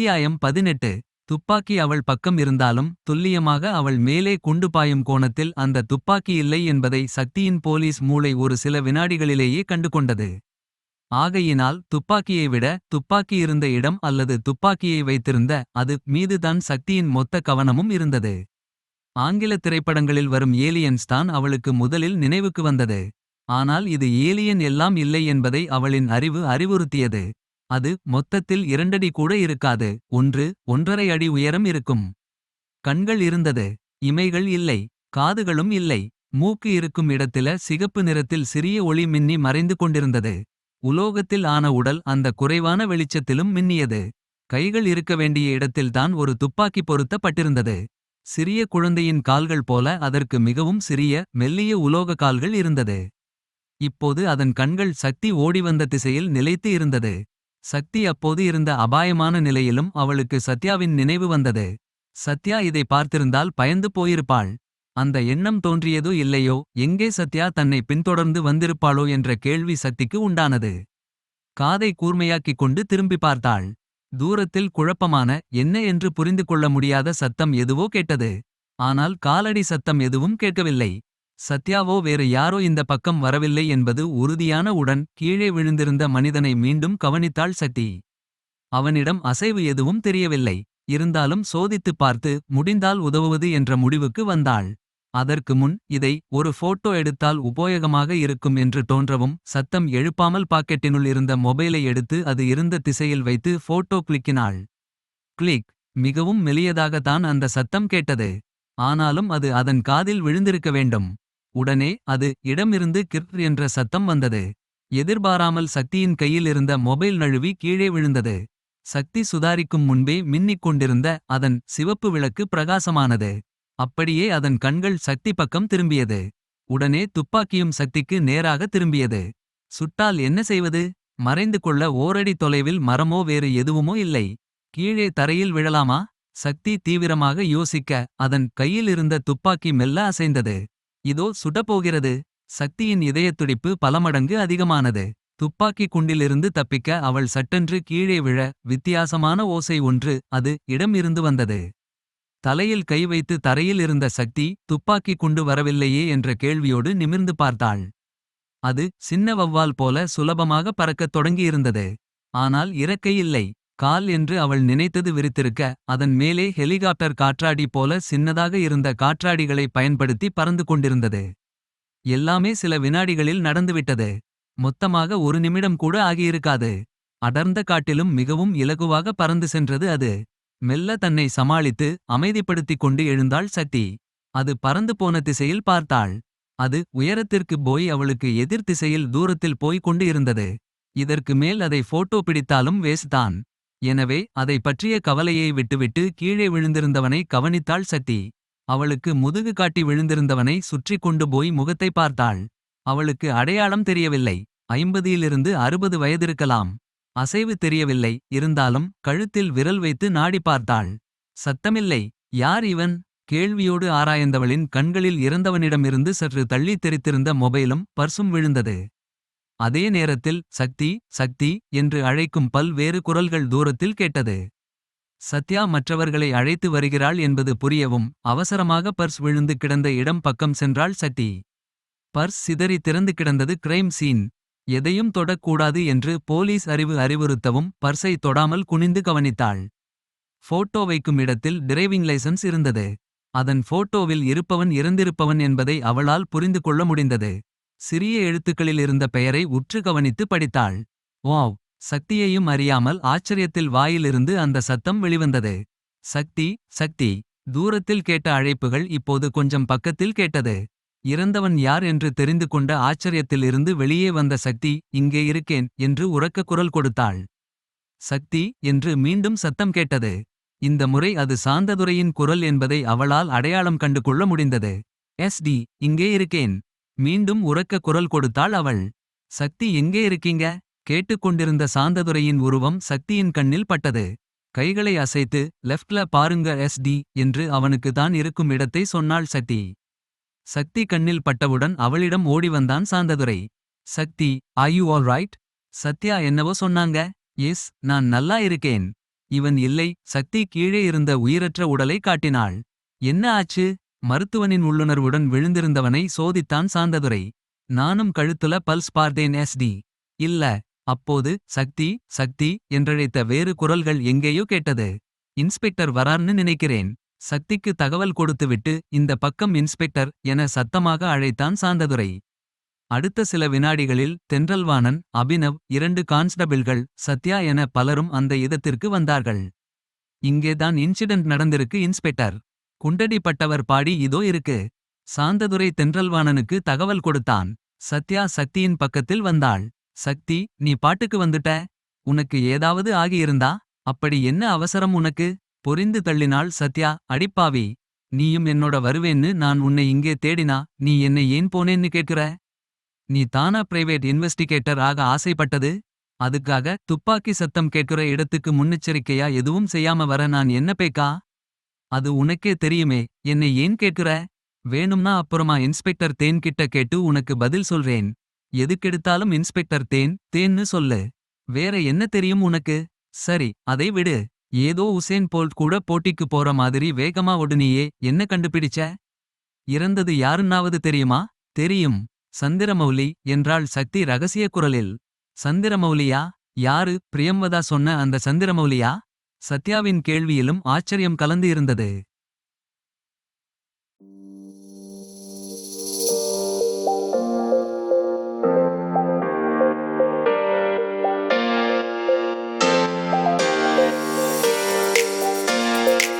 அத்தியாயம் பதினெட்டு. துப்பாக்கி அவள் பக்கம் இருந்தாலும் துல்லியமாக அவள் மேலே குண்டு பாயும் கோணத்தில் அந்த துப்பாக்கி இல்லை என்பதை சக்தியின் போலீஸ் மூளை ஒரு சில வினாடிகளிலேயே கண்டுகொண்டது. ஆகையினால் துப்பாக்கியை விட துப்பாக்கி இருந்த இடம் அல்லது துப்பாக்கியை வைத்திருந்த அது மீதுதான் சக்தியின் மொத்த கவனமும் இருந்தது. ஆங்கில திரைப்படங்களில் வரும் ஏலியன்ஸ் தான் அவளுக்கு முதலில் நினைவுக்கு வந்தது. ஆனால் இது ஏலியன் எல்லாம் இல்லை என்பதை அவளின் அறிவு அறிவுறுத்தியது. அது மொத்தத்தில் இரண்டடி கூட இருக்காது. ஒன்று ஒன்றரை அடி உயரம் இருக்கும். கண்கள் இருந்தது. இமைகள் இல்லை. காதுகளும் இல்லை. மூக்கு இருக்கும் இடத்தில சிகப்பு நிறத்தில் சிறிய ஒளி மின்னி மறைந்து கொண்டிருந்தது. உலோகத்தில் ஆன உடல் அந்த குறைவான வெளிச்சத்திலும் மின்னியது. கைகள் இருக்க வேண்டிய இடத்தில்தான் ஒரு துப்பாக்கி பொருத்தப்பட்டிருந்தது. சிறிய குழந்தையின் கால்கள் போல அதற்கு மிகவும் சிறிய மெல்லிய உலோக கால்கள் இருந்தது. இப்போது அதன் கண்கள் சக்தி ஓடிவந்த திசையில் நிலைத்து இருந்தது. சக்தி அப்போது இருந்த அபாயமான நிலையிலும் அவளுக்கு சத்யாவின் நினைவு வந்தது. சத்யா இதை பார்த்திருந்தால் பயந்து போயிருப்பாள். அந்த எண்ணம் தோன்றியதோ இல்லையோ எங்கே சத்யா தன்னை பின்தொடர்ந்து வந்திருப்பாளோ என்ற கேள்வி சக்திக்கு உண்டானது. காதை கூர்மையாக்கிக் கொண்டு திரும்பி பார்த்தாள். தூரத்தில் குழப்பமான என்ன என்று புரிந்து கொள்ள முடியாத சத்தம் எதுவோ கேட்டது. ஆனால் காலடி சத்தம் எதுவும் கேட்கவில்லை. சத்யாவோ வேறு யாரோ இந்த பக்கம் வரவில்லை என்பது உறுதியான உடன் கீழே விழுந்திருந்த மனிதனை மீண்டும் கவனித்தாள் சட்டி அவனிடம் அசைவு எதுவும் தெரியவில்லை. இருந்தாலும் சோதித்துப் பார்த்து முடிந்தால் உதவுவது என்ற முடிவுக்கு வந்தாள். அதற்கு முன் இதை ஒரு போட்டோ எடுத்தால் உபயோகமாக இருக்கும் என்று தோன்றவும் சத்தம் எழுப்பாமல் பாக்கெட்டினுள் இருந்த மொபைலை எடுத்து அது இருந்த திசையில் வைத்து போட்டோ கிளிக்கினாள். கிளிக்! மிகவும் மெலியதாகத்தான் அந்த சத்தம் கேட்டது. ஆனாலும் அது அதன் காதில் விழுந்திருக்க வேண்டும். உடனே அது இடமிருந்து கிர் என்ற சத்தம் வந்தது. எதிர்பாராமல் சக்தியின் கையில் இருந்த மொபைல் நழுவி கீழே விழுந்தது. சக்தி சுதாரிக்கும் முன்பே மின்னிக் கொண்டிருந்த அதன் சிவப்பு விளக்கு பிரகாசமானது. அப்படியே அதன் கண்கள் சக்தி பக்கம் திரும்பியது. உடனே துப்பாக்கியும் சக்திக்கு நேராக திரும்பியது. சுட்டால் என்ன செய்வது? மறைந்து கொள்ள ஓரடி தொலைவில் மரமோ வேறு எதுவுமோ இல்லை. கீழே தரையில் விழலாமா? சக்தி தீவிரமாக யோசிக்க அதன் கையில் இருந்த துப்பாக்கி மெல்ல அசைந்தது. இதோ சுடப்போகிறது. சக்தியின் இதயத்துடிப்பு பல மடங்கு அதிகமானது. துப்பாக்கி குண்டிலிருந்து தப்பிக்க அவள் சட்டென்று கீழே விழ வித்தியாசமான ஓசை ஒன்று அது இடம் இருந்து வந்தது. தலையில் கை வைத்து தரையில் இருந்த சக்தி துப்பாக்கி குண்டு வரவில்லையே என்ற கேள்வியோடு நிமிர்ந்து பார்த்தாள். அது சின்ன வவ்வால் போல சுலபமாக பறக்கத் தொடங்கியிருந்தது. ஆனால் இறக்கை இல்லை. கால் என்று அவள் நினைத்தது விரித்திருக்க அதன் மேலே ஹெலிகாப்டர் காற்றாடி போல சின்னதாக இருந்த காற்றாடிகளை பயன்படுத்தி பறந்து கொண்டிருந்தது. எல்லாமே சில வினாடிகளில் நடந்துவிட்டது. மொத்தமாக ஒரு நிமிடம் கூட ஆகியிருக்காது. அடர்ந்த காட்டிலும் மிகவும் இலகுவாக பறந்து சென்றது அது. மெல்ல தன்னை சமாளித்து அமைதிப்படுத்திக் கொண்டு எழுந்தாள் சக்தி. அது பறந்து போன திசையில் பார்த்தாள். அது உயரத்திற்கு போய் அவளுக்கு எதிர் திசையில் தூரத்தில் போய்க் கொண்டு இருந்தது. இதற்கு மேல் அதை போட்டோ பிடித்தாலும் வேஸ்தான். எனவே அதை பற்றிய கவலையை விட்டுவிட்டு கீழே விழுந்திருந்தவனை கவனித்தாள் சத்தி. அவளுக்கு முதுகு காட்டி விழுந்திருந்தவனை சுற்றி கொண்டு போய் முகத்தை பார்த்தாள். அவளுக்கு அடையாளம் தெரியவில்லை. ஐம்பதிலிருந்து அறுபது வயதிருக்கலாம். அசைவு தெரியவில்லை. இருந்தாலும் கழுத்தில் விரல் வைத்து நாடி பார்த்தாள். சத்தமில்லை. யார் இவன்? கேள்வியோடு ஆராய்ந்தவளின் கண்களில் இறந்தவனிடமிருந்து சற்று தள்ளி தெரித்திருந்த மொபைலும் பர்சும் விழுந்தது. அதே நேரத்தில் சக்தி சக்தி என்று அழைக்கும் பல்வேறு குரல்கள் தூரத்தில் கேட்டது. சத்யா மற்றவர்களை அழைத்து வருகிறாள் என்பது புரியவும் அவசரமாக பர்ஸ் விழுந்து கிடந்த இடம் பக்கம் சென்றாள் சக்தி. பர்ஸ் சிதறி திறந்து கிடந்தது கிரைம் சீன் எதையும் தொடக்கூடாது என்று போலீஸ் அறிவு அறிவுறுத்தவும் பர்ஸை தொடாமல் குனிந்து கவனித்தாள். போட்டோ வைக்கும் இடத்தில் டிரைவிங் லைசன்ஸ் இருந்தது. அதன் போட்டோவில் இருப்பவன் இறந்திருப்பவன் என்பதை அவளால் புரிந்து கொள்ள முடிந்தது. சிறிய எழுத்துக்களில் இருந்த பெயரை உற்று கவனித்து படித்தாள். வாவ்! சக்தியையும் அறியாமல் ஆச்சரியத்தில் வாயிலிருந்து அந்த சத்தம் வெளிவந்தது. சக்தி சக்தி! தூரத்தில் கேட்ட அழைப்புகள் இப்போது கொஞ்சம் பக்கத்தில் கேட்டது. இறந்தவன் யார் என்று தெரிந்து கொண்ட ஆச்சரியத்தில் இருந்து வெளியே வந்த சக்தி இங்கே இருக்கேன் என்று உறக்க குரல் கொடுத்தாள். சக்தி என்று மீண்டும் சத்தம் கேட்டது. இந்த முறை அது சாந்ததுரையின் குரல் என்பதை அவளால் அடையாளம் கண்டுகொள்ள முடிந்தது. எஸ்டி இங்கே இருக்கேன் மீண்டும் உறக்க குரல் கொடுத்தாள் அவள். சக்தி எங்கே இருக்கீங்க? கேட்டுக்கொண்டிருந்த சாந்ததுரையின் உருவம் சக்தியின் கண்ணில் பட்டது. கைகளை அசைத்து லெஃப்ட்ல பாருங்க எஸ்டி என்று அவனுக்கு தான் இருக்கும் இடத்தை சொன்னாள் சக்தி. சக்தி கண்ணில் பட்டவுடன் அவளிடம் ஓடி வந்தான் Santhadurai. Sakthi I you all right Sathya என்னவோ சொன்னாங்க. எஸ் நான் நல்லா இருக்கேன். இவன் இல்லை. சக்தி கீழே இருந்த உயிரற்ற உடலை காட்டினாள். என்ன ஆச்சு? மருத்துவனின் உள்ளுணர்வுடன் விழுந்திருந்தவனை சோதித்தான் சாந்ததுரை. நானும் கழுத்துல பல்ஸ் பார்த்தேன் எஸ்டி இல்ல அப்போது சக்தி சக்தி என்றழைத்த வேறு குரல்கள் எங்கேயோ கேட்டது. இன்ஸ்பெக்டர் வரார்னு நினைக்கிறேன். சக்திக்கு தகவல் கொடுத்துவிட்டு இந்த பக்கம் இன்ஸ்பெக்டர் என சத்தமாக அழைத்தான் சாந்ததுரை. அடுத்த சில வினாடிகளில் தென்றல்வாணன் அபினவ் இரண்டு கான்ஸ்டபிள்கள் சத்யா என பலரும் அந்த இடத்திற்கு வந்தார்கள். இங்கேதான் இன்சிடென்ட் நடந்திருக்கு இன்ஸ்பெக்டர். குண்டடிப்பட்டவர் பாடி இதோ இருக்கு. சாந்ததுரை தென்றல்வாணனுக்கு தகவல் கொடுத்தான். சத்யா சக்தியின் பக்கத்தில் வந்தாள். சக்தி நீ பாட்டுக்கு வந்துட்ட? உனக்கு ஏதாவது ஆகியிருந்தா? அப்படி என்ன அவசரம் உனக்கு? பொறிந்து தள்ளினாள் சத்யா. அடிப்பாவி நீயும் என்னோட வருவேன்னு நான் உன்னை இங்கே தேடினா நீ என்னை ஏன் போனேன்னு கேட்கிற? நீ தானா பிரைவேட் இன்வெஸ்டிகேட்டர் ஆக ஆசைப்பட்டது? அதுக்காக துப்பாக்கி சத்தம் கேட்கிற இடத்துக்கு முன்னெச்சரிக்கையா எதுவும் செய்யாம வர நான் என்ன பேக்கா? அது உனக்கே தெரியுமே. என்னை ஏன் கேட்கிற? வேணும்னா அப்புறமா இன்ஸ்பெக்டர் தேன் கிட்ட கேட்டு உனக்கு பதில் சொல்றேன். எதுக்கெடுத்தாலும் இன்ஸ்பெக்டர் தேன் தேன்னு சொல்லு. வேற என்ன தெரியும் உனக்கு? சரி அதை விடு. ஏதோ உசேன் போல்ட் கூட போட்டிக்கு போற மாதிரி வேகமா ஒடுனியே என்ன கண்டுபிடிச்ச? இறந்தது யாருன்னாவது தெரியுமா? தெரியும். சந்திரமௌலி என்றாள் சக்தி ரகசிய குரலில். சந்திரமௌலியா? யாரு? பிரியம்வதா சொன்ன அந்த சந்திரமௌலியா? சத்யாவின் கேள்வியிலும் ஆச்சரியம் கலந்து இருந்தது.